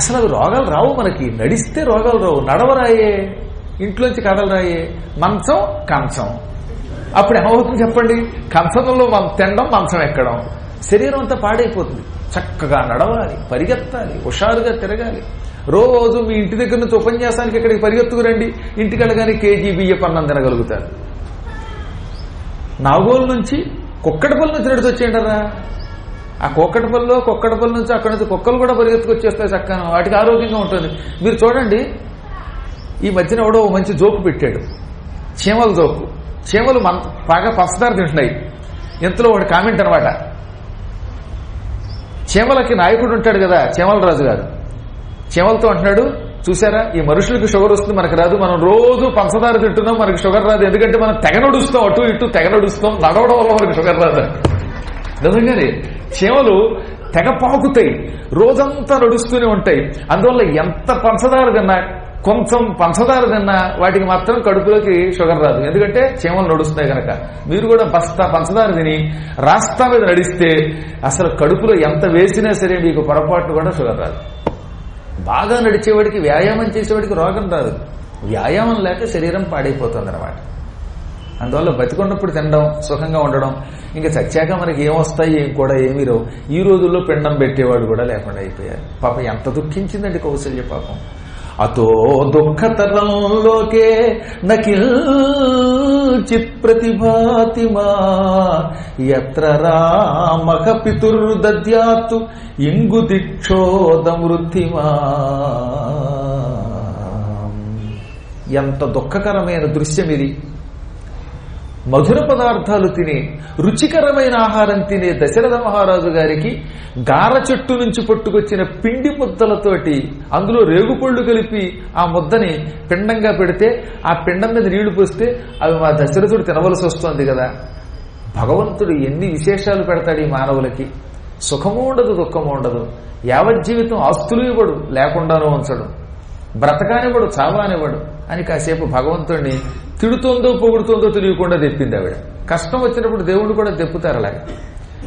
అసలు అవి రోగాలు రావు మనకి. నడిస్తే రోగాలు రావు. నడవరాయే. ఇంట్లోంచి కదలరాయే. మంచం కంచం. అప్పుడు ఏమవుతుంది చెప్పండి? కంచంలో మనం తినడం మంచం ఎక్కడం. శరీరం అంతా పాడైపోతుంది. చక్కగా నడవాలి పరిగెత్తాలి హుషారుగా తిరగాలి. రోజు మీ ఇంటి దగ్గర నుంచి ఉపన్యాసానికి ఇక్కడికి పరిగెత్తుకురండి ఇంటికి వెళ్ళగానే కేజీ బియ్య పన్నం తినగలుగుతారు. నాగోలు నుంచి కుక్కటపల్లి నుంచి నడిచి వచ్చేయంటారా ఆ కుక్కటి పళ్ళు కుక్కటి పళ్ళు నుంచి అక్కడి నుంచి కుక్కలు కూడా పరిగెత్తుకొచ్చేస్తాయి చక్కగా. వాటికి ఆరోగ్యంగా ఉంటుంది. మీరు చూడండి ఈ మధ్యన ఎవడో మంచి జోకు పెట్టాడు. చీమల జోకు. చీమలు మన బాగా పసదారు తింటున్నాయి. ఇంతలో వాడు కామెంట్ అనమాట. చీమలకి నాయకుడు ఉంటాడు కదా చీమల రాజు గారు. చీమలతో అంటున్నాడు చూసారా ఈ మనుషులకి షుగర్ వస్తుంది మనకు రాదు. మనం రోజు పంచదార తింటున్నాం మనకి షుగర్ రాదు. ఎందుకంటే మనం తెగ నడుస్తాం అటు ఇటు తెగ నడుస్తాం నడవడం వల్ల మనకి షుగర్ రాదు. నిజంగానే చీమలు తెగ పాకుతాయి. రోజంతా నడుస్తూనే ఉంటాయి. అందువల్ల ఎంత పంచదార తిన్నా కొంచెం పంచదార తిన్నా వాటికి మాత్రం కడుపులోకి షుగర్ రాదు. ఎందుకంటే చీమలు నడుస్తాయి కనుక మీరు కూడా బస్తా పంచదార తిని రాస్తా మీద నడిస్తే అసలు కడుపులో ఎంత వేసినా సరే మీకు పొరపాటు కూడా షుగర్ రాదు. బాగా నడిచేవాడికి వ్యాయామం చేసేవాడికి రోగం రాదు. వ్యాయామం లేక శరీరం పాడైపోతుంది అనమాట అందువల్ల బతికున్నప్పుడు తినడం సుఖంగా ఉండడం ఇంకా చచ్చాక మనకి ఏమొస్తాయి ఏం కూడా ఏమీ రావు. ఈ రోజుల్లో పిండం పెట్టేవాడు కూడా లేకుండా అయిపోయారు పాప ఎంత దుఃఖించిందండి కౌశల్య పాపం. అతో దుఃఖతరంలోకే నకిల్చిత్ ప్రతిభాతిమా. ఎత్ర రామక పితుర్దద్యాతు ఇంగు దిక్షోదమృద్ధిమా ఎంత దుఃఖకరమైన దృశ్యం ఇది. మధుర పదార్థాలు తిని రుచికరమైన ఆహారం తినే దశరథ మహారాజు గారికి గార చెట్టు నుంచి పట్టుకొచ్చిన పిండి ముద్దలతోటి అందులో రేగుపళ్ళు కలిపి ఆ ముద్దని పిండంగా పెడితే ఆ పిండం మీద నీళ్ళు పోస్తే అవి మా దశరథుడు తినవలసి వస్తుంది కదా. భగవంతుడు ఎన్ని విశేషాలు పెడతాడు ఈ మానవులకి? సుఖము ఉండదు దుఃఖము ఉండదు. యావజ్జీవితం ఆస్తులు ఇవ్వడు లేకుండానూ ఉంచడు. బ్రతకానివ్వడు చావానివ్వడు అని కాసేపు భగవంతుడిని తిడుతోందో పొగుడుతోందో తెలియకుండా తెప్పింది ఆవిడ. కష్టం వచ్చినప్పుడు దేవుడు కూడా తెప్పుతారు అలాగే.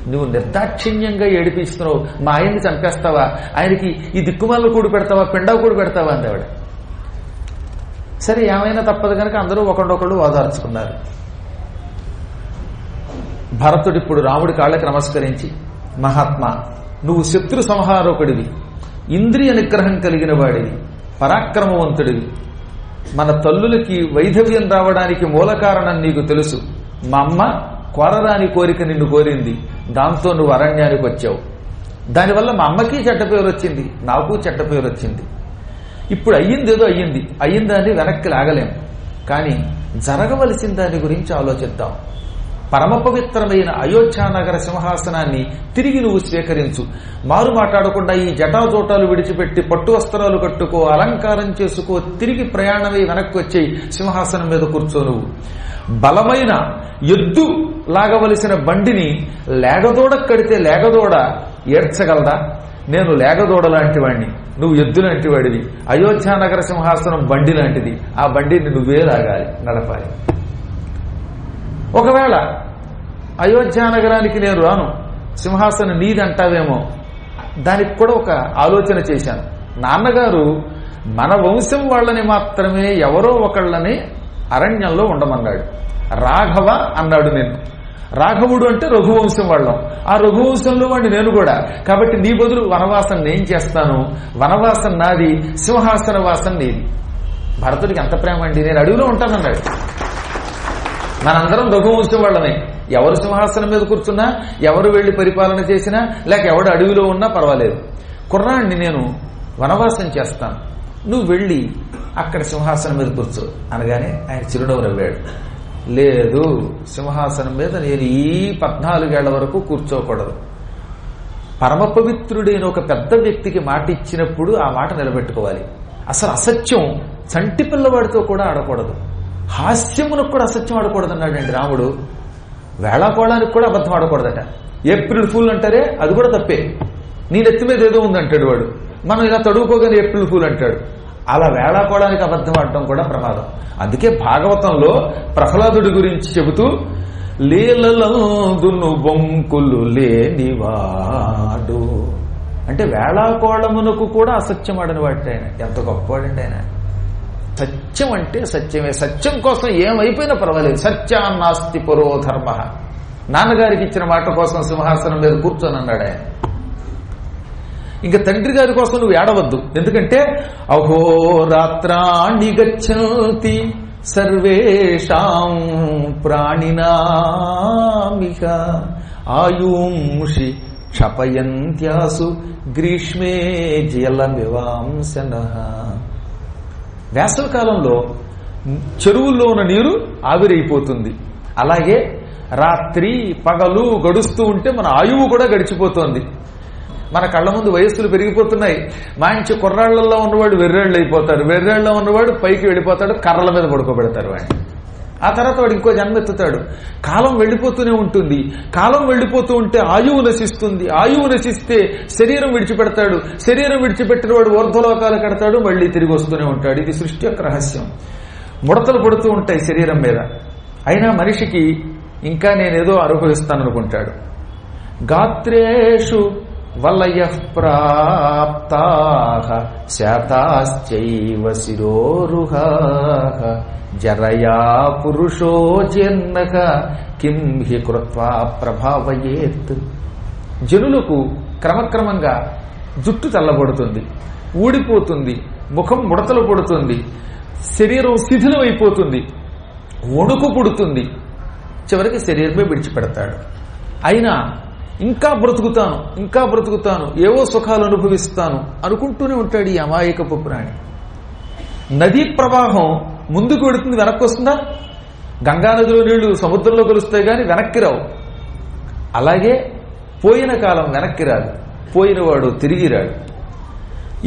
నువ్వు నిర్దాక్షిణ్యంగా ఏడిపిస్తున్నావు. మా ఆయన్ని చంపేస్తావా? ఆయనకి ఈ దిక్కుమాల కూడి పెడతావా? పిండా కూడి పెడతావా? అంది ఆవిడ. సరే ఏమైనా తప్పదు కనుక అందరూ ఒకళ్ళొకళ్ళు ఓదార్చుకున్నారు. భరతుడు ఇప్పుడు రాముడి కాళ్ళకి నమస్కరించి మహాత్మా నువ్వు శత్రు సంహారకుడివి. ఇంద్రియ నిగ్రహం కలిగిన వాడివి. పరాక్రమవంతుడివి. మన తల్లులకి వైధవ్యం రావడానికి మూల కారణం నీకు తెలుసు. మా అమ్మ కోరరాని కోరిక నిన్ను కోరింది. దాంతో నువ్వు అరణ్యానికి వచ్చావు. దానివల్ల మా అమ్మకి చెడ్డ పేరు వచ్చింది. నాకు చెడ్డ పేరు వచ్చింది. ఇప్పుడు అయ్యింది ఏదో అయ్యింది. అయ్యిందాన్ని వెనక్కి లాగలేం. కానీ జరగవలసిన దాని గురించి ఆలోచిద్దాం. పరమ పవిత్రమైన అయోధ్యానగర సింహాసనాన్ని తిరిగి నువ్వు స్వీకరించు. మారు మాట్లాడకుండా ఈ జటాజోటాలు విడిచిపెట్టి పట్టు వస్త్రాలు కట్టుకో అలంకారం చేసుకో తిరిగి ప్రయాణమై వెనక్కి వచ్చేయి సింహాసనం మీద కూర్చో నువ్వు. బలమైన ఎద్దు లాగవలసిన బండిని లేగదోడ కడితే లేగదోడ ఏడ్చగలదా? నేను లేగదోడ లాంటి వాడిని నువ్వు ఎద్దు లాంటి వాడివి. అయోధ్యానగర సింహాసనం బండి లాంటిది. ఆ బండిని నువ్వే లాగాలి. నడపాలి. ఒకవేళ అయోధ్య నగరానికి నేను రాను సింహాసనం నీదంటావేమో దానికి కూడా ఒక ఆలోచన చేశాను. నాన్నగారు మన వంశం వాళ్ళని మాత్రమే ఎవరో ఒకళ్ళని అరణ్యంలో ఉండమన్నాడు. రాఘవ అన్నాడు నేను రాఘవుడు అంటే రఘువంశం వాళ్ళం. ఆ రఘువంశంలో వాడిని నేను కూడా. కాబట్టి నీ బదులు వనవాసం నేను చేస్తాను. వనవాసం నాది సింహాసన వాసం నీది. భరతుడికి ఎంత ప్రేమ అండి? నేను అడవిలో ఉంటానన్నాడు. మనందరం రఘువంశం వాళ్ళమే. ఎవరు సింహాసనం మీద కూర్చున్నా ఎవరు వెళ్ళి పరిపాలన చేసినా లేక ఎవడు అడవిలో ఉన్నా పర్వాలేదు. కుర్రాడిని నేను వనవాసం చేస్తాను. నువ్వు వెళ్ళి అక్కడ సింహాసనం మీద కూర్చో. అనగానే ఆయన చిరునవ్వు నవ్వాడు లేదు సింహాసనం మీద నేను ఈ పద్నాలుగేళ్ళ వరకు కూర్చోకూడదు. పరమ పవిత్రుడైన ఒక పెద్ద వ్యక్తికి మాట ఇచ్చినప్పుడు ఆ మాట నిలబెట్టుకోవాలి. అసలు అసత్యం చంటి పిల్లవాడితో కూడా ఆడకూడదు. హాస్యమునకు కూడా అసత్యం ఆడకూడదన్నాడండి రాముడు. వేళాకోళానికి కూడా అబద్ధం ఆడకూడదట. ఏప్రిల్ ఫూల్ అంటారే అది కూడా తప్పే. నీ నెత్తి మీద ఏదో ఉందంటాడు వాడు. మనం ఇలా తడువుకోగానే ఏప్రిల్ ఫూల్ అంటాడు. అలా వేళాకోళానికి అబద్ధం ఆడటం కూడా ప్రమాదం. అందుకే భాగవతంలో ప్రహ్లాదుడి గురించి చెబుతూ లీలలందును బొంకులు లేనివాడు అంటే వేళాకోళమునకు కూడా అసత్యం ఆడని వాటి ఆయన. ఎంత గొప్పవాడండి ఆయన. సత్యం అంటే సత్యమే. సత్యం కోసం ఏమైపోయినా పర్వాలేదు. సత్యాన్నాస్తి పురో ధర్మ. నాన్నగారికి ఇచ్చిన మాట కోసం సింహాసనం మీద కూర్చొని అన్నాడు ఆయన. ఇంకా తండ్రి గారి కోసం నువ్వు ఏడవద్దు. ఎందుకంటే అహోరాత్రాణి గచ్చంతి సర్వేషాం ప్రాణినామిక ఆయుంషి క్షపయంత్యాసు గ్రీష్మే జలమివాంసన వేసవి కాలంలో చెరువుల్లో ఉన్న నీరు ఆవిరైపోతుంది. అలాగే రాత్రి పగలు గడుస్తూ ఉంటే మన ఆయువు కూడా గడిచిపోతోంది. మన కళ్ళ ముందు వయస్సులు పెరిగిపోతున్నాయి. మంచి కుర్రాళ్ళలో ఉన్నవాడు వెర్రేళ్ళు అయిపోతారు వెర్రేళ్ళలో ఉన్నవాడు పైకి వెళ్ళిపోతాడు కర్రల మీద పడుకోబెడతారు వాడిని. ఆ తర్వాత వాడు ఇంకో జన్మ ఎత్తుతాడు. కాలం వెళ్ళిపోతూనే ఉంటుంది. కాలం వెళ్ళిపోతూ ఉంటే ఆయువు నశిస్తుంది. ఆయువు నశిస్తే శరీరం విడిచిపెడతాడు. శరీరం విడిచిపెట్టిన వాడు ఊర్ధ్వలోకాలు కడతాడు మళ్ళీ తిరిగి వస్తూనే ఉంటాడు. ఇది సృష్టి యొక్క రహస్యం. ముడతలు పడుతూ ఉంటాయి శరీరం మీద. అయినా మనిషికి ఇంకా నేనేదో అనుభవిస్తాననుకుంటాడు. గాత్రేషు వలయ ప్రాప్తా శాతాశ్చైవ శిరోరుహా జరయా పురుషో జన్మక కిం హి కృత్వా ప్రభావయేత్. జనులకు క్రమక్రమంగా జుట్టు తల్లబడుతుంది ఊడిపోతుంది ముఖం ముడతలు పడుతుంది శరీరం శిథిలమైపోతుంది వణుకు పుడుతుంది. చివరికి శరీరమే విడిచిపెడతాడు. అయినా ఇంకా బ్రతుకుతాను ఇంకా బ్రతుకుతాను ఏవో సుఖాలు అనుభవిస్తాను అనుకుంటూనే ఉంటాడు ఈ అమాయకపు ప్రాణి. నదీ ప్రవాహం ముందుకు వెడుతుంది వెనక్కి వస్తుందా? గంగానదిలో నీళ్ళు సముద్రంలో కలుస్తాయి కానీ వెనక్కి రావు. అలాగే పోయిన కాలం వెనక్కి రాదు పోయినవాడు తిరిగి రాడు.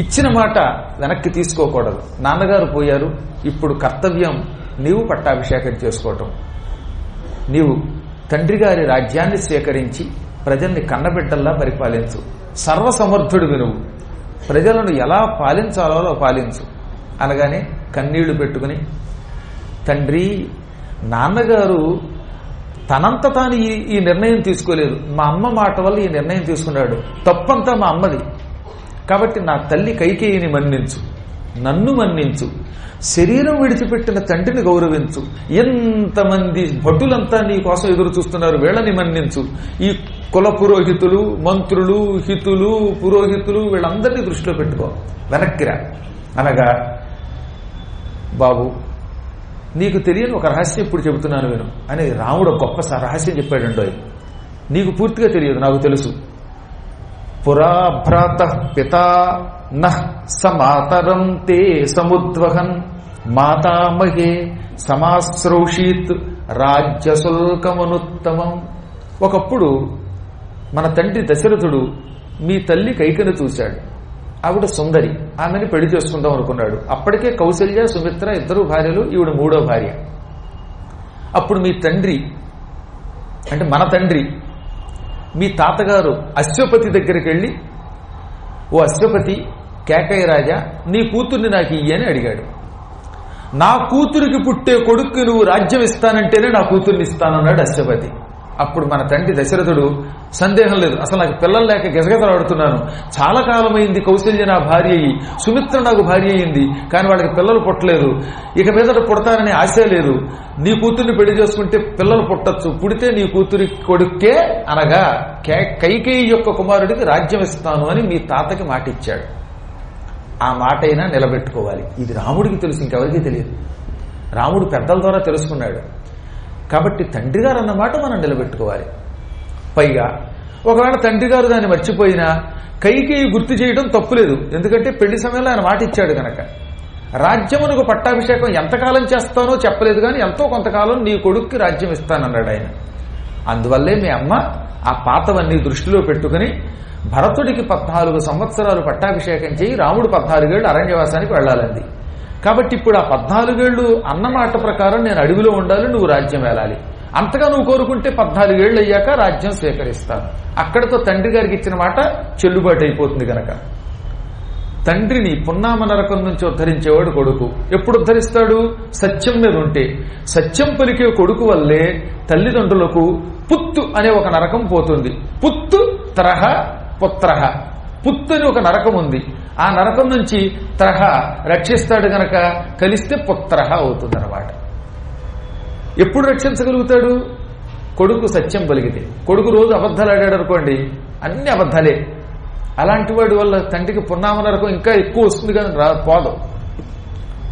ఇచ్చిన మాట వెనక్కి తీసుకోకూడదు. నాన్నగారు పోయారు ఇప్పుడు కర్తవ్యం నీవు పట్టాభిషేకం చేసుకోవటం. నీవు తండ్రి గారి రాజ్యాన్ని స్వీకరించి ప్రజల్ని కన్నబిడ్డల్లా పరిపాలించు. సర్వసమర్థుడు వినువు ప్రజలను ఎలా పాలించాలో పాలించు. అనగానే కన్నీళ్ళు పెట్టుకుని తండ్రి నాన్నగారు తనంత తాను ఈ ఈ నిర్ణయం తీసుకోలేదు. మా అమ్మ మాట వల్ల ఈ నిర్ణయం తీసుకున్నాడు. తప్పంతా మా అమ్మది. కాబట్టి నా తల్లి కైకేయిని మన్నించు. నన్ను మన్నించు. శరీరం విడిచిపెట్టిన తండ్రిని గౌరవించు. ఎంతమంది భటులంతా నీ కోసం ఎదురు చూస్తున్నారు వీళ్ళని మన్నించు. ఈ కుల పురోహితులు మంత్రులు హితులు పురోహితులు వీళ్ళందరినీ దృష్టిలో పెట్టుకో. వెనక్కిరా అనగా బాబు నీకు తెలియని ఒక రహస్యం ఇప్పుడు చెబుతున్నాను విను. అని రాముడు గొప్ప రహస్యం రహస్యం చెప్పాడండో. నీకు పూర్తిగా తెలియదు నాకు తెలుసు. పురాభ్రాత పితా నః సమాతరం తే సముద్వహన్ మాతామహే సమాశ్రౌషీత్ రాజ్యశుల్కమనుత్తమం. ఒకప్పుడు మన తండ్రి దశరథుడు మీ తల్లి కైకను చూశాడు. ఆవిడ సుందరి. ఆమెని పెళ్ళి చేసుకుందాం అనుకున్నాడు. అప్పటికే కౌశల్య సుమిత్ర ఇద్దరు భార్యలు ఈవిడ మూడో భార్య. అప్పుడు మీ తండ్రి అంటే మన తండ్రి మీ తాతగారు అశ్వపతి దగ్గరికి వెళ్ళి ఓ అశ్వపతి కేకయ్య రాజా నీ కూతుర్ని నాకు ఇయ్యని అడిగాడు. నా కూతురికి పుట్టే కొడుక్కి నువ్వు రాజ్యం ఇస్తానంటేనే నా కూతుర్ని ఇస్తానన్నాడు అశ్వపతి. అప్పుడు మన తండ్రి దశరథుడు సందేహం లేదు. అసలు నాకు పిల్లలు లేక గెసగెసలాడుతున్నాను చాలా కాలమైంది కౌశల్య నా భార్య అయ్యి సుమిత్ర నాకు భార్య అయింది కానీ వాళ్ళకి పిల్లలు పుట్టలేదు. ఇక మీదట పుడతారనే ఆశ లేదు. నీ కూతుర్ని పెళ్ళి చేసుకుంటే పిల్లలు పుట్టచ్చు. పుడితే నీ కూతురి కొడుక్కే అనగా కే- కైకేయి యొక్క కుమారుడికి రాజ్యం ఇస్తాను అని మీ తాతకి మాట ఇచ్చాడు ఆ మాట అయినా నిలబెట్టుకోవాలి. ఇది రాముడికి తెలుసు ఇంకెవరికి తెలియదు. రాముడు పెద్దల ద్వారా తెలుసుకున్నాడు. కాబట్టి తండ్రి గారు అన్నమాట మనం నిలబెట్టుకోవాలి. పైగా ఒకవేళ తండ్రి గారు దాన్ని మర్చిపోయినా కైకేయి గుర్తు చేయడం తప్పులేదు. ఎందుకంటే పెళ్ళి సమయంలో ఆయన మాట ఇచ్చాడు గనక. రాజ్యమునకు పట్టాభిషేకం ఎంతకాలం చేస్తానో చెప్పలేదు కానీ ఎంతో కొంతకాలం నీ కొడుక్కి రాజ్యం ఇస్తానన్నాడు ఆయన. అందువల్లే మీ అమ్మ ఆ పాతవన్నీ దృష్టిలో పెట్టుకుని భరతుడికి పద్నాలుగు సంవత్సరాలు పట్టాభిషేకం చేయి రాముడు పద్నాలుగేళ్ళు అరణ్యవాసానికి వెళ్ళాలంది. కాబట్టి ఇప్పుడు ఆ పద్నాలుగేళ్ళు అన్నమాట ప్రకారం నేను అడవిలో ఉండాలి నువ్వు రాజ్యం వెళ్ళాలి. అంతగా నువ్వు కోరుకుంటే పద్నాలుగేళ్ళు అయ్యాక రాజ్యం స్వీకరిస్తాను. అక్కడతో తండ్రి గారికి ఇచ్చిన మాట చెల్లుబాటు అయిపోతుంది గనక. తండ్రిని పున్నామ నరకం నుంచి ఉద్ధరించేవాడు కొడుకు. ఎప్పుడు ఉద్ధరిస్తాడు? సత్యం మీద ఉంటే. సత్యం పలికే కొడుకు వల్లే తల్లిదండ్రులకు పుత్తు అనే ఒక నరకం పోతుంది. పుత్తు తరహ పుత్రహ. పుత్తని ఒక నరకం ఉంది. ఆ నరకం నుంచి త్రహ రక్షిస్తాడు గనక కలిస్తే పుత్రహ అవుతుంది అనమాట ఎప్పుడు రక్షించగలుగుతాడు? కొడుకు సత్యం పలికితే. కొడుకు రోజు అబద్ధాలు ఆడాడు అనుకోండి అన్ని అబద్ధాలే. అలాంటి వాడి వల్ల తండ్రికి పున్నామ నరకం ఇంకా ఎక్కువ వస్తుంది కానీ రా పోదు.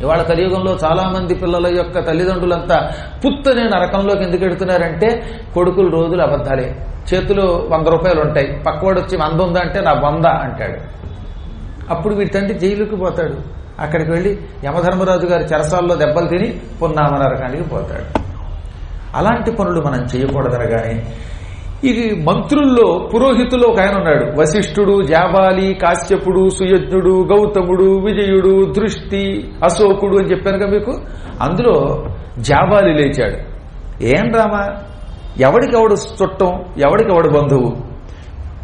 ఇవాళ కలియుగంలో చాలా మంది పిల్లల యొక్క తల్లిదండ్రులంతా పుత్తనే నరకంలోకి ఎందుకు ఎడుతున్నారంటే కొడుకులు రోజులు అబద్ధాలే. చేతిలో వంద రూపాయలు ఉంటాయి పక్కవాడు వచ్చి వంద ఉందా అంటే నా వంద అంటాడు. అప్పుడు వీడి తండ్రి జైలుకి పోతాడు. అక్కడికి వెళ్ళి యమధర్మరాజు గారి చెరసాల్లో దెబ్బలు తిని పున్నామనరకానికి పోతాడు. అలాంటి పనులు మనం చేయకూడదనగానే ఇది మంత్రుల్లో పురోహితులు ఒక ఆయన ఉన్నాడు. వశిష్ఠుడు జాబాలి కాశ్యపుడు సుయజ్ఞుడు గౌతముడు విజయుడు దృష్టి అశోకుడు అని చెప్పాను కదా మీకు? అందులో జాబాలి లేచాడు. ఏం రామా? ఎవడికెవడు చుట్టం ఎవడికెవడు బంధువు?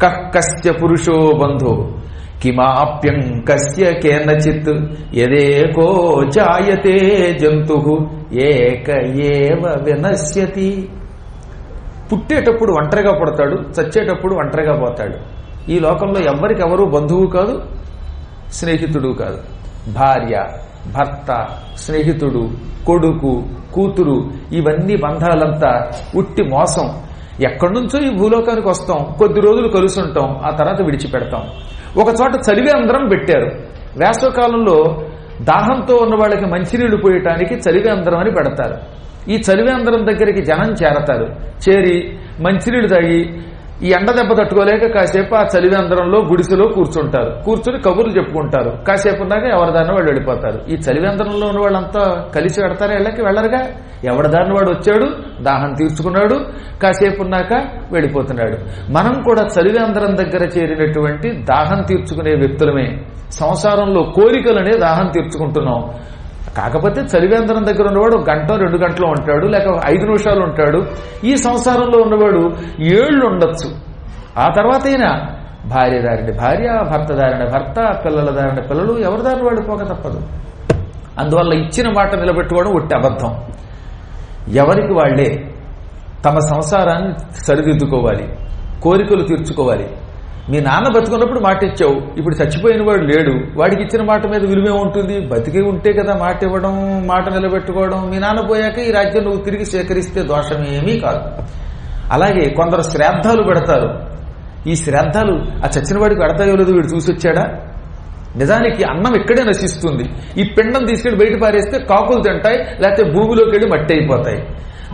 కః కస్య పురుషో బంధువు. కిమాప్యం కస్య కేనచిత్ ఎదేకో జాయతే జంతు. ఏక ఏవ వినశ్యతి. పుట్టేటప్పుడు ఒంటరిగా పుడతాడు చచ్చేటప్పుడు ఒంటరిగా పోతాడు. ఈ లోకంలో ఎవరికెవరు బంధువు కాదు స్నేహితుడు కాదు. భార్య భర్త స్నేహితుడు కొడుకు కూతురు ఇవన్నీ బంధాలంతా ఉట్టి మోసం. ఎక్కడి నుంచో ఈ భూలోకానికి వస్తాం కొద్ది రోజులు కలుసుంటాం ఆ తర్వాత విడిచిపెడతాం. ఒక చోట చలివే అందరం పెట్టారు. వేసవకాలంలో దాహంతో ఉన్న వాళ్ళకి మంచినీళ్ళు పోయటానికి చలివే అందరం అని పెడతారు. ఈ చలివే అందరం దగ్గరికి జనం చేరతారు. చేరి మంచినీళ్ళు తాగి ఈ ఎండ దెబ్బ తట్టుకోలేక కాసేపు ఆ చలివే అందరంలో గుడిసెలో కూర్చుంటారు. కూర్చుని కబుర్లు చెప్పుకుంటారు. కాసేపు ఉన్నాక ఎవరిదారిన వాళ్ళు వెళ్ళిపోతారు. ఈ చలివేంద్రంలో ఉన్న వాళ్ళంతా కలిసి పెడతారా వెళ్ళకి వెళ్ళరుగా? ఎవరిదారిన వాడు వచ్చాడు? దాహం తీర్చుకున్నాడు. కాసేపు ఉన్నాక వెళ్ళిపోతున్నాడు. మనం కూడా చలివేంద్రం దగ్గర చేరినటువంటి దాహం తీర్చుకునే వ్యక్తులమే. సంసారంలో కోరికలనే దాహం తీర్చుకుంటున్నాం. కాకపోతే చలివేంద్రం దగ్గర ఉన్నవాడు గంట రెండు గంటలు ఉంటాడు లేక ఐదు నిమిషాలు ఉంటాడు. ఈ సంసారంలో ఉన్నవాడు ఏళ్ళు ఉండొచ్చు. ఆ తర్వాత అయినా భార్య దారిని భార్య భర్త దారిని భర్త పిల్లల దారిన పిల్లలు ఎవరి దారిని వాడు పోక తప్పదు. అందువల్ల ఇచ్చిన మాట నిలబెట్టుకోవడం ఒట్టి అబద్ధం. ఎవరికి వాళ్ళే తమ సంసారాన్ని సరిదిద్దుకోవాలి కోరికలు తీర్చుకోవాలి. మీ నాన్న బతుకున్నప్పుడు మాట ఇచ్చావు ఇప్పుడు చచ్చిపోయిన వాడు లేడు. వాడికి ఇచ్చిన మాట మీద విలువే ఉంటుంది. బతికి ఉంటే కదా మాట ఇవ్వడం మాట నిలబెట్టుకోవడం. మీ నాన్న పోయాక ఈ రాజ్యం నువ్వు తిరిగి సేకరిస్తే దోషమేమీ కాదు. అలాగే కొందరు శ్రాద్ధాలు పెడతారు. ఈ శ్రాద్ధాలు ఆ చచ్చిన వాడికి పెడతాయో లేదో వీడు చూసి వచ్చాడా నిజానికి అన్నం ఇక్కడే నశిస్తుంది. ఈ పిండం తీసుకెళ్ళి బయట పారేస్తే కాకులు తింటాయి లేకపోతే భూమిలోకి వెళ్ళి మట్టి అయిపోతాయి.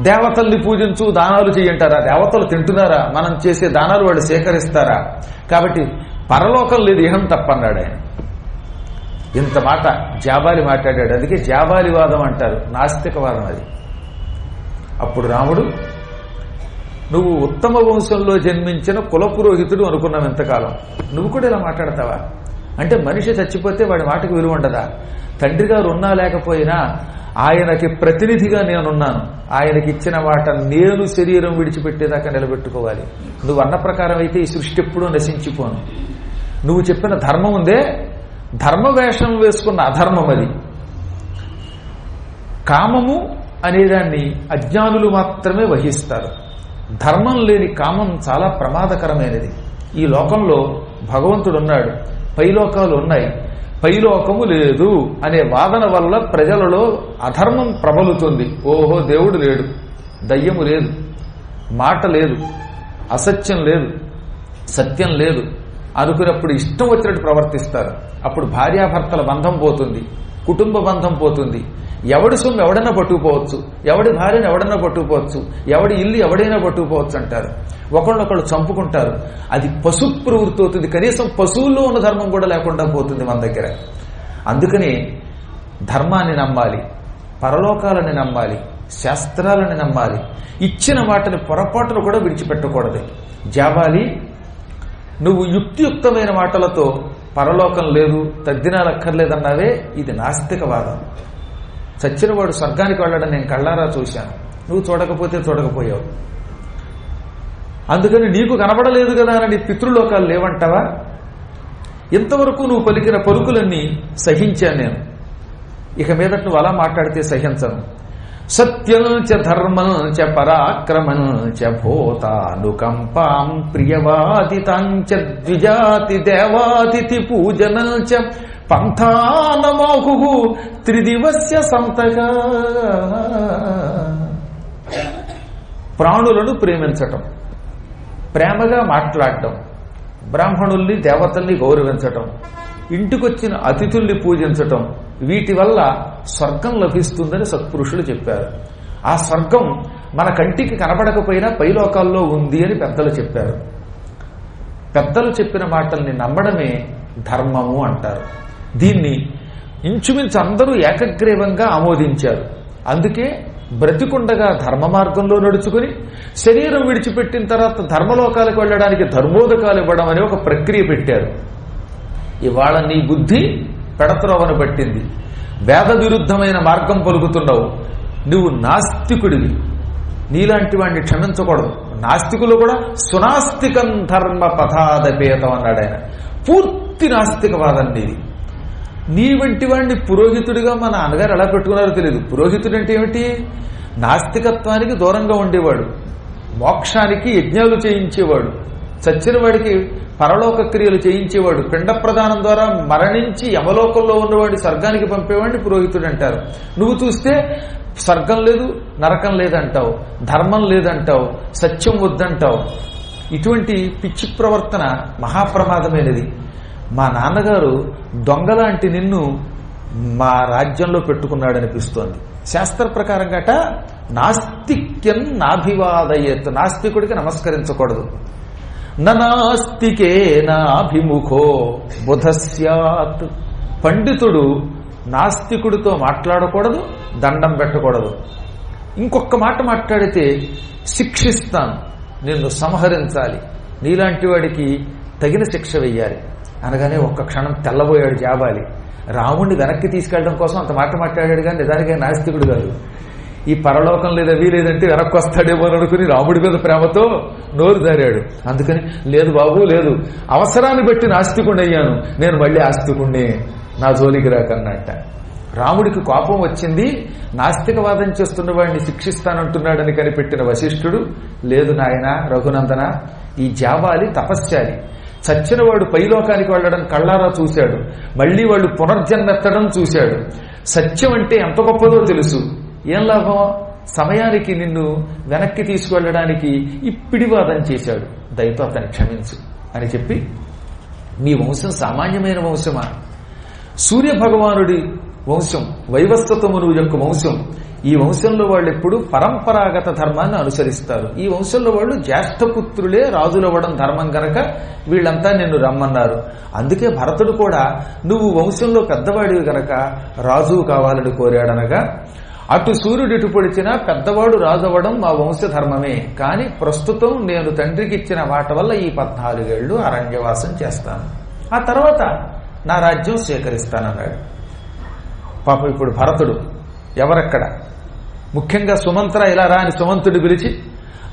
దేవతల్ని పూజించు దానాలు చేయంటారా? దేవతలు తింటున్నారా? మనం చేసే దానాలు వాళ్ళు సేకరిస్తారా? కాబట్టి పరలోకం లేదు ఇహం తప్పన్నాడు ఆయన. ఇంత మాట జాబాలి మాట్లాడాడు. అందుకే జాబాలివాదం అంటారు. నాస్తికవాదం అది. అప్పుడు రాముడు నువ్వు ఉత్తమ వంశంలో జన్మించిన కులపురోహితుడు అనుకున్నావు ఇంతకాలం. నువ్వు కూడా ఇలా మాట్లాడతావా? అంటే మనిషి చచ్చిపోతే వాడి మాటకు విలువ ఉండదా? తండ్రి గారు ఉన్నా లేకపోయినా ఆయనకి ప్రతినిధిగా నేనున్నాను. ఆయనకి ఇచ్చిన మాట నేను శరీరం విడిచిపెట్టేదాకా నిలబెట్టుకోవాలి. నువ్వు అన్న ప్రకారం అయితే ఈ సృష్టి ఎప్పుడూ నశించిపోను. నువ్వు చెప్పిన ధర్మం ఉందే ధర్మ వేషం వేసుకున్న అధర్మం అది. కామము అనేదాన్ని అజ్ఞానులు మాత్రమే వహిస్తారు. ధర్మం లేని కామం చాలా ప్రమాదకరమైనది. ఈ లోకంలో భగవంతుడు ఉన్నాడు పైలోకాలు ఉన్నాయి. పైలోకము లేదు అనే వాదన వల్ల ప్రజలలో అధర్మం ప్రబలుతుంది. ఓహో దేవుడు లేడు. దయ్యము లేదు. మాట లేదు. అసత్యం లేదు. సత్యం లేదు. అనుకున్నప్పుడు ఇష్టం వచ్చినట్టు ప్రవర్తిస్తారు. అప్పుడు భార్యాభర్తల బంధం పోతుంది. కుటుంబ బంధం పోతుంది. ఎవడి సొమ్ము ఎవడన్నా పట్టుకుపోవచ్చు? ఎవడి భార్యను ఎవడన్నా పట్టుకుపోవచ్చు? ఎవడి ఇల్లు ఎవడైనా పట్టుకుపోవచ్చు అంటారు. ఒకళ్ళొకళ్ళు చంపుకుంటారు. అది పశు ప్రవృత్తి అవుతుంది. కనీసం పశువుల్లో ఉన్న ధర్మం కూడా లేకుండా పోతుంది మన దగ్గర. అందుకని ధర్మాన్ని నమ్మాలి పరలోకాలని నమ్మాలి శాస్త్రాలని నమ్మాలి. ఇచ్చిన వాటిని పొరపాటును కూడా విడిచిపెట్టకూడదు. జాబాలి నువ్వు యుక్తియుక్తమైన మాటలతో పరలోకం లేదు తద్దినాలక్కర్లేదన్నావే ఇది నాస్తికవాదం. చచ్చినవాడు స్వర్గానికి వెళ్ళడం నేను కళ్ళారా చూశాను. నువ్వు చూడకపోతే చూడకపోయావు. అందుకని నీకు కనబడలేదు కదా అని పితృలోకాలు లేవంటావా? ఇంతవరకు నువ్వు పలికిన పలుకులన్నీ సహించాను నేను. ఇక మీదట నువ్వు అలా మాట్లాడితే సహించను. సత్యం చ ధర్మం చ పరాక్రమం చ భూతానుకంపాం ప్రియవాదితాం చ ద్విజాతి దేవాతిథి పూజనం చ పంథానమోహు త్రిదివస్య సంతగా. ప్రాణులను ప్రేమించటం ప్రేమగా మాట్లాడటం బ్రాహ్మణుల్ని దేవతల్ని గౌరవించటం ఇంటికొచ్చిన అతిథుల్ని పూజించటం వీటి వల్ల స్వర్గం లభిస్తుందని సత్పురుషులు చెప్పారు. ఆ స్వర్గం మన కంటికి కనబడకపోయినా పైలోకాల్లో ఉంది అని పెద్దలు చెప్పారు. పెద్దలు చెప్పిన మాటల్ని నమ్మడమే ధర్మము అంటారు. దీన్ని ఇంచుమించు అందరూ ఏకగ్రీవంగా ఆమోదించారు. అందుకే బ్రతికుండగా ధర్మ మార్గంలో నడుచుకుని శరీరం విడిచిపెట్టిన తర్వాత ధర్మలోకాలకు వెళ్ళడానికి ధర్మోదకాలు ఇవ్వడం అనే ఒక ప్రక్రియ పెట్టారు. ఇవాళ నీ బుద్ధి పెడత్రోవను పట్టింది. వేద విరుద్ధమైన మార్గం పలుకుతున్నావు నువ్వు నాస్తికుడివి. నీలాంటి వాడిని క్షమించకూడదు. నాస్తికులు కూడా సునాస్తికం ధర్మ పథాదపేతం అన్నాడు ఆయన పూర్తి నాస్తికవాదం నీది. నీ వంటి వాడిని పురోహితుడిగా మా నాన్నగారు ఎలా పెట్టుకున్నారో తెలియదు పురోహితుడు అంటే ఏమిటి? నాస్తికత్వానికి దూరంగా ఉండేవాడు. మోక్షానికి యజ్ఞాలు చేయించేవాడు. చచ్చిన వాడికి పరలోక క్రియలు చేయించేవాడు. పిండ ప్రదానం ద్వారా మరణించి యమలోకంలో ఉన్నవాడిని స్వర్గానికి పంపేవాడిని పురోహితుడు అంటారు. నువ్వు చూస్తే స్వర్గం లేదు నరకం లేదంటావు ధర్మం లేదంటావు సత్యం వద్దంటావు. ఇటువంటి పిచ్చి ప్రవర్తన మహాప్రమాదమైనది. మా నాన్నగారు దొంగలాంటి నిన్ను మా రాజ్యంలో పెట్టుకున్నాడు అనిపిస్తోంది శాస్త్ర ప్రకారం గట నాస్తిక్యం నాభివాదయేత్. నాస్తికుడికి నమస్కరించకూడదు. నాస్తికే నాభిముఖో బుధస్యాత్. పండితుడు నాస్తికుడితో మాట్లాడకూడదు దండం పెట్టకూడదు. ఇంకొక మాట మాట్లాడితే శిక్షిస్తాను నిన్ను సంహరించాలి. నీలాంటి వాడికి తగిన శిక్ష వెయ్యాలి. అనగానే ఒక్క క్షణం తెల్లబోయాడు జాబాలి. రాముడిని వెనక్కి తీసుకెళ్ళడం కోసం అంత మాట మాట్లాడాడు కానీ నిజానికి నాస్తికుడు కాదు. ఈ పరలోకం లేదా అవి లేదంటే వెనక్కి వస్తాడేమో అని అనుకుని రాముడి మీద ప్రేమతో నోరు దారాడు అందుకని లేదు బాబు లేదు. అవసరాన్ని బట్టి నాస్తికుణ్ణి అయ్యాను నేను మళ్ళీ ఆస్తికుణ్ణి. నా జోలికి రాకన్నట్ట రాముడికి కోపం వచ్చింది. నాస్తికవాదం చేస్తున్న వాడిని శిక్షిస్తానంటున్నాడని కనిపెట్టిన వశిష్ఠుడు లేదు నాయన రఘునందన ఈ జాబాలి తపశ్చాలి చచ్చినవాడు పైలోకానికి వెళ్ళడం కళ్ళారా చూశాడు. మళ్ళీ వాళ్ళు పునర్జన్మెత్తడం చూశాడు. సత్యం అంటే ఎంత గొప్పదో తెలుసు. ఏం లాభం? సమయానికి నిన్ను వెనక్కి తీసుకువెళ్ళడానికి ఇప్పిడివాదం చేశాడు. దయతో అతన్ని క్షమించు అని చెప్పి మీ వంశం సామాన్యమైన వంశమా? సూర్య భగవానుడి వంశం వైవస్వతమును యొక్క వంశం ఈ వంశంలో వాళ్ళు ఎప్పుడు పరంపరాగత ధర్మాన్ని అనుసరిస్తారు. ఈ వంశంలో వాళ్ళు జ్యేష్ఠపుత్రులే రాజులవ్వడం ధర్మం గనక వీళ్ళంతా నిన్ను రమ్మన్నారు. అందుకే భరతుడు కూడా నువ్వు వంశంలో పెద్దవాడివి గనక రాజు కావాలని కోరాడనగా అటు సూర్యుడు ఇటు పొడిచినా పెద్దవాడు రాజవ్వడం మా వంశ ధర్మమే. కానీ ప్రస్తుతం నేను తండ్రికి ఇచ్చిన వాట వల్ల ఈ పద్నాలుగేళ్ళు అరణ్యవాసం చేస్తాను. ఆ తర్వాత నా రాజ్యం స్వీకరిస్తానన్నాడు. పాపం ఇప్పుడు భరతుడు ఎవరెక్కడ? ముఖ్యంగా సుమంత్ర ఇలా రా అని సుమంతుడు పిలిచి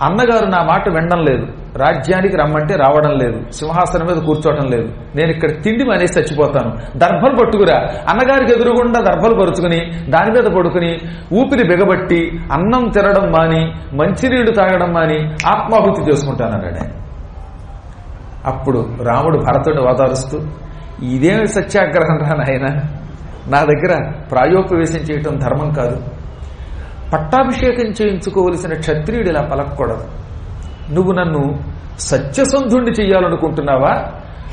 అన్నగారు నా మాట వినడం లేదు. రాజ్యానికి రమ్మంటే రావడం లేదు. సింహాసనం మీద కూర్చోవడం లేదు. నేను ఇక్కడ తిండి మానేసి చచ్చిపోతాను. దర్భలు పట్టుకురా. అన్నగారికి ఎదురుగుండా దర్భలు పరుచుకుని దాని మీద పడుకుని ఊపిరి బిగబట్టి అన్నం తినడం మాని మంచినీళ్ళు తాగడం మాని ఆత్మాహుతి చేసుకుంటానన్నాడు ఆయన. అప్పుడు రాముడు భరతుడిని ఓదారుస్తూ ఇదేమి సత్యాగ్రహం రా నాయన? నా దగ్గర ప్రాయోపవేశం చేయటం ధర్మం కాదు. పట్టాభిషేకం చేయించుకోవలసిన క్షత్రియుడు ఇలా పలకూడదు నువ్వు నన్ను సత్యసంధుణ్ణి చెయ్యాలనుకుంటున్నావా?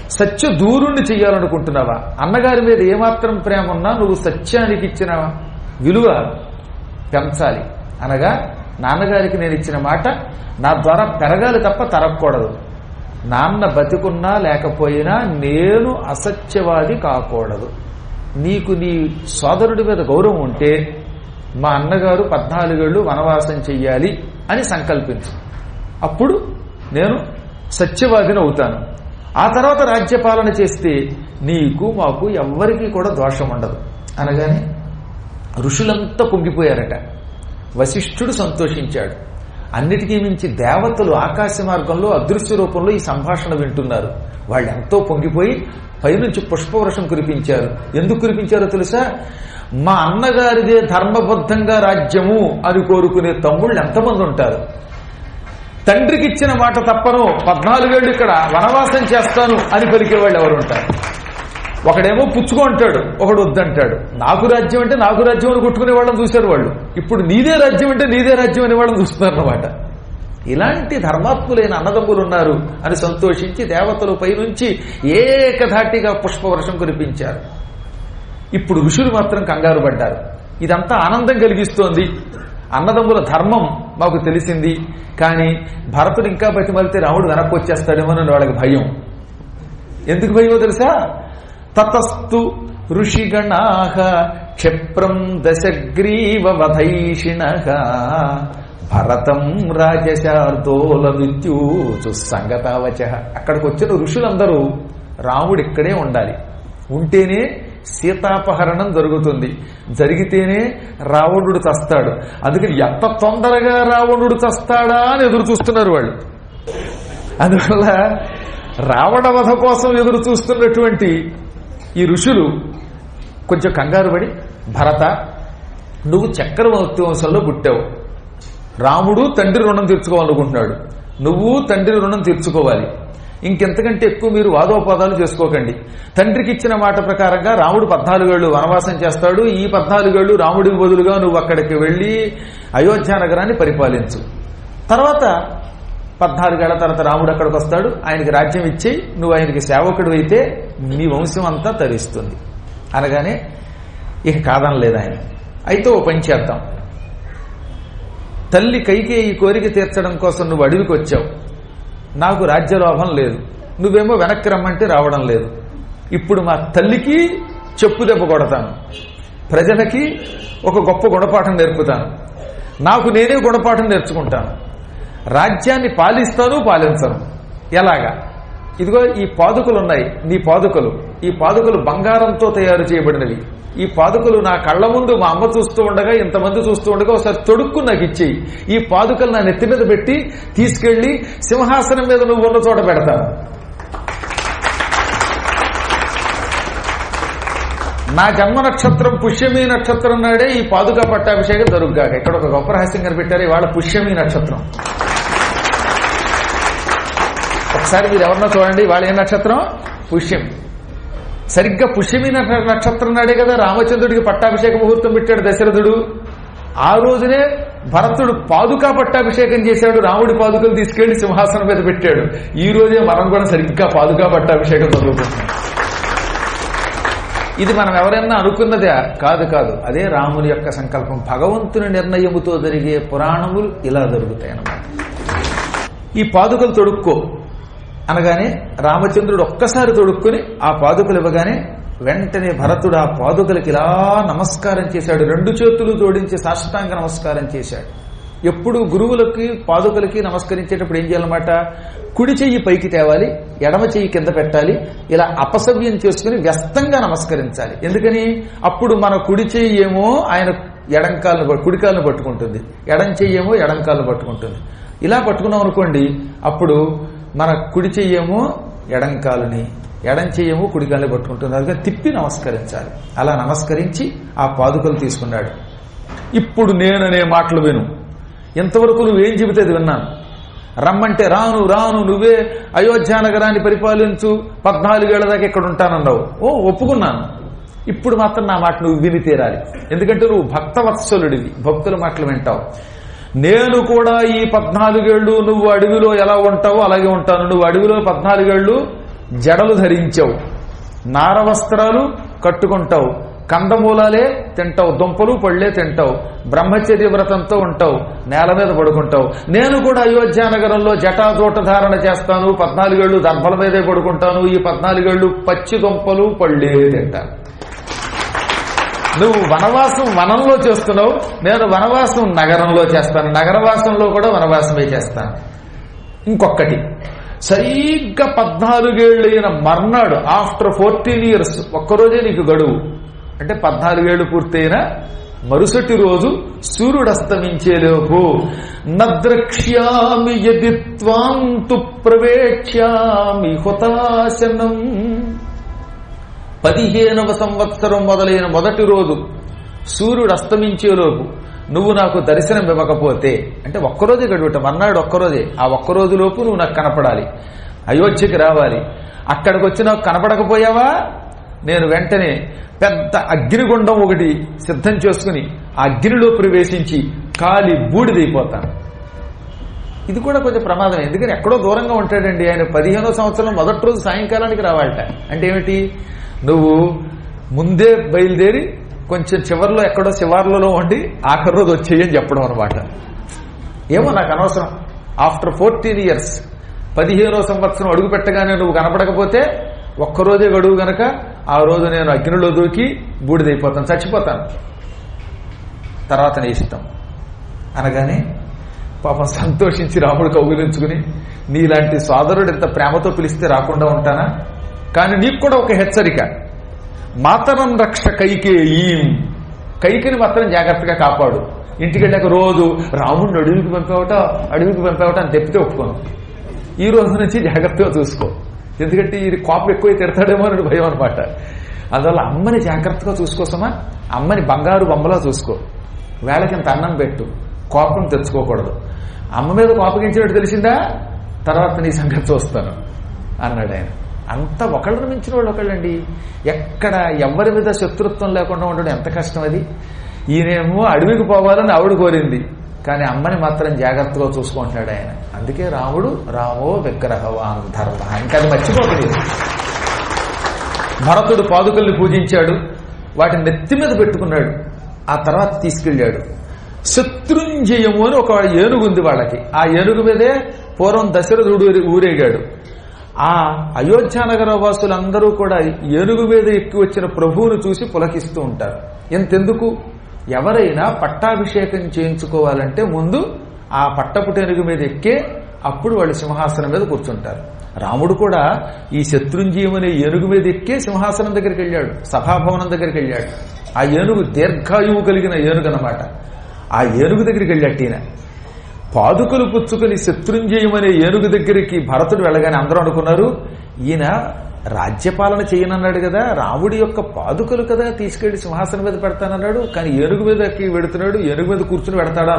సత్య దూరుణ్ణి చెయ్యాలనుకుంటున్నావా? అన్నగారి మీద ఏమాత్రం ప్రేమ ఉన్నా నువ్వు సత్యానికి ఇచ్చిన విలువ పెంచాలి. అనగా నాన్నగారికి నేను ఇచ్చిన మాట నా ద్వారా పెరగాలి తప్ప తరగకూడదు. నాన్న బతికున్నా లేకపోయినా నేను అసత్యవాది కాకూడదు. నీకు నీ సోదరుడి మీద గౌరవం ఉంటే మా అన్నగారు పద్నాలుగేళ్ళు వనవాసం చెయ్యాలి అని సంకల్పించు. అప్పుడు నేను సత్యవాదిని అవుతాను. ఆ తర్వాత రాజ్యపాలన చేస్తే నీకు మాకు ఎవ్వరికీ కూడా దోషం ఉండదు. అనగానే ఋషులంతా పొంగిపోయారట వశిష్ఠుడు సంతోషించాడు. అన్నిటికీ మించి దేవతలు ఆకాశ మార్గంలో అదృశ్య రూపంలో ఈ సంభాషణ వింటున్నారు. వాళ్ళు ఎంతో పొంగిపోయి పైనుంచి పుష్పవృషం కురిపించారు. ఎందుకు కురిపించారో తెలుసా? మా అన్నగారిదే ధర్మబద్ధంగా రాజ్యము అని కోరుకునే తమ్ముళ్ళు ఎంతమంది ఉంటారు? తండ్రికి ఇచ్చిన మాట తప్పను పద్నాలుగేళ్ళు ఇక్కడ వనవాసం చేస్తాను అని పలికేవాళ్ళు ఎవరు ఉంటారు? ఒకడేమో పుచ్చుకుంటాడు ఒకడు వద్దంటాడు. నాకు రాజ్యం అంటే నాకు రాజ్యం అని కొట్టుకునే వాళ్ళని చూశారు వాళ్ళు. ఇప్పుడు నీదే రాజ్యం అంటే నీదే రాజ్యం అనే వాళ్ళని చూస్తున్నారు అన్నమాట ఇలాంటి ధర్మాత్ములైన అన్నదమ్ములు ఉన్నారు అని సంతోషించి దేవతలు పైనుంచి ఏకధాటిగా పుష్పవర్షం కురిపించారు. ఇప్పుడు ఋషులు మాత్రం కంగారు పడ్డారు. ఇదంతా ఆనందం కలిగిస్తోంది. అన్నదమ్ముల ధర్మం మాకు తెలిసింది. కానీ భరతుడు ఇంకా బతిమలితే రాముడు వెనక్కి వచ్చేస్తాడేమోనని వాళ్ళకి భయం. ఎందుకు భయమో తెలుసా? తతస్తు ఋషిగణాహ క్షిప్రం దశగ్రీవ భరతం భరతం రాజశార్దోలనుత్యూచు సంగతావచ. అక్కడికి వచ్చిన ఋషులందరూ రాముడు ఇక్కడే ఉండాలి. ఉంటేనే సీతాపహరణం జరుగుతుంది. జరిగితేనే రావణుడు చస్తాడు. అందుకని ఎంత తొందరగా రావణుడు చస్తాడా అని ఎదురు చూస్తున్నారు వాళ్ళు. అందువల్ల రావణ వధ కోసం ఎదురు చూస్తున్నటువంటి ఈ ఋషులు కొంచెం కంగారు పడి భరత నువ్వు చక్రవర్తి వంశంలో పుట్టావు. రాముడు తండ్రి రుణం తీర్చుకోవాలనుకుంటున్నాడు. నువ్వు తండ్రి రుణం తీర్చుకోవాలి. ఇంకెంతకంటే ఎక్కువ మీరు వాదోపాదాలు చేసుకోకండి. తండ్రికి ఇచ్చిన మాట ప్రకారంగా రాముడు పద్నాలుగేళ్ళు వనవాసం చేస్తాడు. ఈ పద్నాలుగేళ్ళు రాముడికి బదులుగా నువ్వు అక్కడికి వెళ్ళి అయోధ్య నగరాన్ని పరిపాలించు. తర్వాత పద్నాలుగేళ్ళ తర్వాత రాముడు అక్కడికి వస్తాడు. ఆయనకి రాజ్యం ఇచ్చి నువ్వు ఆయనకి సేవకుడు అయితే నీ వంశం అంతా తరిస్తుంది. అనగానే ఇక కాదనలేదు ఆయన. అయితే ఓ పని చేద్దాం. తల్లి కైకేయి కోరిక తీర్చడం కోసం నువ్వు అడవికి వచ్చావు. నాకు రాజ్యలోభం లేదు. నువ్వేమో వెనక్కి రమ్మంటే రావడం లేదు. ఇప్పుడు మా తల్లికి చెప్పు దెబ్బ కొడతాను. ప్రజలకి ఒక గొప్ప గుణపాఠం నేర్పుతాను. నాకు నేనే గుణపాఠం నేర్చుకుంటాను. రాజ్యాన్ని పాలిస్తాను పాలించను. ఎలాగా? ఇదిగో ఈ పాదుకలు ఉన్నాయి నీ పాదుకలు. ఈ పాదుకలు బంగారంతో తయారు చేయబడినవి. ఈ పాదుకలు నా కళ్ళ ముందు మా అమ్మ చూస్తూ ఉండగా ఇంతమంది చూస్తూ ఉండగా ఒకసారి తొడుక్కు నాకు ఇచ్చేయి. ఈ పాదుకలు నా నెత్తి మీద పెట్టి తీసుకెళ్ళి సింహాసనం మీద నువ్వు ఉన్న చోట పెడతాను. నా జన్మ నక్షత్రం పుష్యమి నక్షత్రం నాడే ఈ పాదుక పట్టాభిషేకం జరుగుగాక. ఇక్కడ ఒక గొప్ప రహస్యం కనిపెట్టారు ఇవాళ పుష్యమి నక్షత్రం. ఒకసారి మీరు ఎవరినో చూడండి వాళ్ళ ఏ నక్షత్రం? పుష్యం. సరిగ్గా పుష్యమి నక్షత్రం నాడే కదా రామచంద్రుడికి పట్టాభిషేక ముహూర్తం పెట్టాడు దశరథుడు. ఆ రోజునే భరతుడు పాదుకా పట్టాభిషేకం చేశాడు రాముడి పాదుకలు తీసుకెళ్ళి సింహాసనం మీద పెట్టాడు. ఈ రోజే మనం కూడా సరిగ్గా పాదుకా పట్టాభిషేకం చదువుకుంటున్నాం. ఇది మనం ఎవరైనా అనుకున్నదే కాదు కాదు అదే రాముని యొక్క సంకల్పం. భగవంతుని నిర్ణయముతో జరిగే పురాణములు ఇలా జరుగుతాయి అన్నమాట ఈ పాదుకలు తొడుక్కో. అనగానే రామచంద్రుడు ఒక్కసారి తొడుక్కుని ఆ పాదుకలు ఇవ్వగానే వెంటనే భరతుడు ఆ పాదుకలకి ఇలా నమస్కారం చేశాడు. రెండు చేతులు జోడించి సాష్టాంగ నమస్కారం చేశాడు. ఎప్పుడు గురువులకి పాదుకలకి నమస్కరించేటప్పుడు ఏం చేయాలన్నమాట? కుడి చెయ్యి పైకి తేవాలి ఎడమ చెయ్యి కింద పెట్టాలి ఇలా అపసవ్యం చేసుకుని వ్యస్తంగా నమస్కరించాలి. ఎందుకని? అప్పుడు మన కుడి చెయ్యి ఏమో ఆయన ఎడంకాలను కుడికాలను పట్టుకుంటుంది. ఎడం చెయ్యి ఏమో ఎడంకాలను పట్టుకుంటుంది. ఇలా పట్టుకున్నాం అనుకోండి అప్పుడు మన కుడి చెయ్యేమో ఎడంకాలుని ఎడం చెయ్యేమో కుడికాలని పట్టుకుంటుంది. తిప్పి నమస్కరించాలి. అలా నమస్కరించి ఆ పాదుకలు తీసుకున్నాడు. ఇప్పుడు నేననే మాటలు విను. ఇంతవరకు నువ్వేం చెబితే అది విన్నాను. రమ్మంటే రాను రాను నువ్వే అయోధ్య నగరాన్ని పరిపాలించు. పద్నాలుగేళ్ళ దాకా ఇక్కడ ఉంటానన్నావు. ఓ ఒప్పుకున్నాను. ఇప్పుడు మాత్రం నా మాట నువ్వు విని తీరాలి. ఎందుకంటే నువ్వు భక్తవత్సలుడివి. భక్తుల మాటలు వింటావు. నేను కూడా ఈ పద్నాలుగేళ్ళు నువ్వు అడవిలో ఎలా ఉంటావో అలాగే ఉంటాను. నువ్వు అడవిలో పద్నాలుగేళ్ళు జడలు ధరించావు. నార వస్త్రాలు కట్టుకుంటావు. కందమూలాలే తింటావు. దుంపలు పళ్ళే తింటావు. బ్రహ్మచర్య వ్రతంతో ఉంటావు. నేల మీద పడుకుంటావు. నేను కూడా అయోధ్య నగరంలో జటాజోట ధారణ చేస్తాను. పద్నాలుగేళ్ళు దర్భల మీదే పడుకుంటాను. ఈ పద్నాలుగేళ్ళు పచ్చి దుంపలు పళ్ళే తింటాను. నువ్వు వనవాసం వనంలో చేస్తున్నావు నేను వనవాసం నగరంలో చేస్తాను. నగరవాసంలో కూడా వనవాసమే చేస్తాను. ఇంకొకటి సరిగ్గా పద్నాలుగేళ్ళైన మర్నాడు ఆఫ్టర్ ఫోర్టీన్ ఇయర్స్ ఒక్కరోజే నీకు గడువు. అంటే పద్నాలుగేళ్ళు పూర్తయిన మరుసటి రోజు సూర్యుడు అస్తమించేలోపు నద్రక్ష్యామి యదిత్వాంతు ప్రవేక్ష్యామి హుతాశనం. పదిహేనవ సంవత్సరం మొదలైన మొదటి రోజు సూర్యుడు అస్తమించేలోపు నువ్వు నాకు దర్శనం ఇవ్వకపోతే అంటే ఒక్కరోజే గడువుట మర్నాడు ఒక్కరోజే ఆ ఒక్కరోజులోపు నువ్వు నాకు కనపడాలి అయోధ్యకి రావాలి. అక్కడికి వచ్చి నాకు కనపడకపోయావా? నేను వెంటనే పెద్ద అగ్నిగుండం ఒకటి సిద్ధం చేసుకుని ఆ అగ్నిలో ప్రవేశించి కాలి బూడిదైపోతాను. ఇది కూడా కొంచెం ప్రమాదం ఎందుకని ఎక్కడో దూరంగా ఉంటాడండి ఆయన. పదిహేనో సంవత్సరం మొదటి రోజు సాయంకాలానికి రావాలట. అంటే ఏమిటి? నువ్వు ముందే బయలుదేరి కొంచెం చివర్లో ఎక్కడో శివార్లలో ఉండి ఆఖరి రోజు వచ్చేయని చెప్పడం అనమాట ఏమో నాకు అనవసరం. ఆఫ్టర్ ఫోర్టీన్ ఇయర్స్ పదిహేనో సంవత్సరం అడుగు పెట్టగానే నువ్వు కనపడకపోతే ఒక్కరోజే గడువు గనక ఆ రోజు నేను అగ్నిలో దూకి బూడిదైపోతాను చచ్చిపోతాను. తర్వాత నీ ఇష్టం. అనగానే పాపం సంతోషించి రాముడు కౌగులించుకుని నీలాంటి సోదరుడు ఇంత ప్రేమతో పిలిస్తే రాకుండా ఉంటానా? కానీ నీకు కూడా ఒక హెచ్చరిక. మాతరం రక్ష కైకేయి కైకిని మాత్రం జాగ్రత్తగా కాపాడు. ఇంటికి వెళ్ళాక రోజు రాముడిని అడవికి పంపావట అడవికి పంపావట అని తెప్పితే ఒప్పుకోను. ఈ రోజు నుంచి జాగ్రత్తగా చూసుకో. ఎందుకంటే ఇది కోపం ఎక్కువ తిడతాడేమో అని భయం అనమాట అందువల్ల అమ్మని జాగ్రత్తగా చూసుకోసమా అమ్మని బంగారు బొమ్మలా చూసుకో. వేళకి ఇంత అన్నం పెట్టు. కోపం తెచ్చుకోకూడదు. అమ్మ మీద కోపగించినట్టు తెలిసిందా? తర్వాత నీ సంగతి చూస్తాను అన్నాడు ఆయన. అంత ఒకళ్ళని మించిన వాళ్ళు ఒకళ్ళండి. ఎక్కడ ఎవరి మీద శత్రుత్వం లేకుండా ఉండడం ఎంత కష్టం అది? ఈయనేమో అడవికి పోవాలని ఆవిడ కోరింది. కానీ అమ్మని మాత్రం జాగ్రత్తగా చూసుకుంటాడు ఆయన. అందుకే రాముడు రామో విగ్రహవాన్ ధర్మ. ఇంకా అది మర్చిపోకలేదు భరతుడు పాదుకల్ని పూజించాడు. వాటిని నెత్తి మీద పెట్టుకున్నాడు. ఆ తర్వాత తీసుకెళ్ళాడు. శత్రుంజయము అని ఒక ఏనుగు ఉంది వాళ్ళకి. ఆ ఏనుగు మీదే పూర్వం దశరథుడు ఊరేగాడు. ఆ అయోధ్యానగర వాసులందరూ కూడా ఏనుగు మీద ఎక్కి వచ్చిన ప్రభువును చూసి పులకిస్తూ ఉంటారు. ఎంతెందుకు? ఎవరైనా పట్టాభిషేకం చేయించుకోవాలంటే ముందు ఆ పట్టపుటెనుగు మీద ఎక్కే అప్పుడు వాళ్ళు సింహాసనం మీద కూర్చుంటారు. రాముడు కూడా ఈ శత్రుంజయం అనే ఏనుగు మీద ఎక్కే సింహాసనం దగ్గరికి వెళ్ళాడు సభాభవనం దగ్గరికి వెళ్ళాడు. ఆ ఏనుగు దీర్ఘాయువు కలిగిన ఏనుగు అన్నమాట ఆ ఏనుగు దగ్గరికి వెళ్ళాడు పాదుకలు పుచ్చుకుని శత్రుంజయం అనే ఏనుగు దగ్గరికి భరతుడు వెళ్ళగానే అందరూ అనుకున్నారు ఈయన రాజ్యపాలన చేయనన్నాడు కదా రాముడి యొక్క పాదుకలు కదా తీసుకెళ్ళి సింహాసనం మీద పెడతానన్నాడు కానీ ఏనుగు మీదకి వెడుతున్నాడు ఏనుగు మీద కూర్చుని పెడతాడా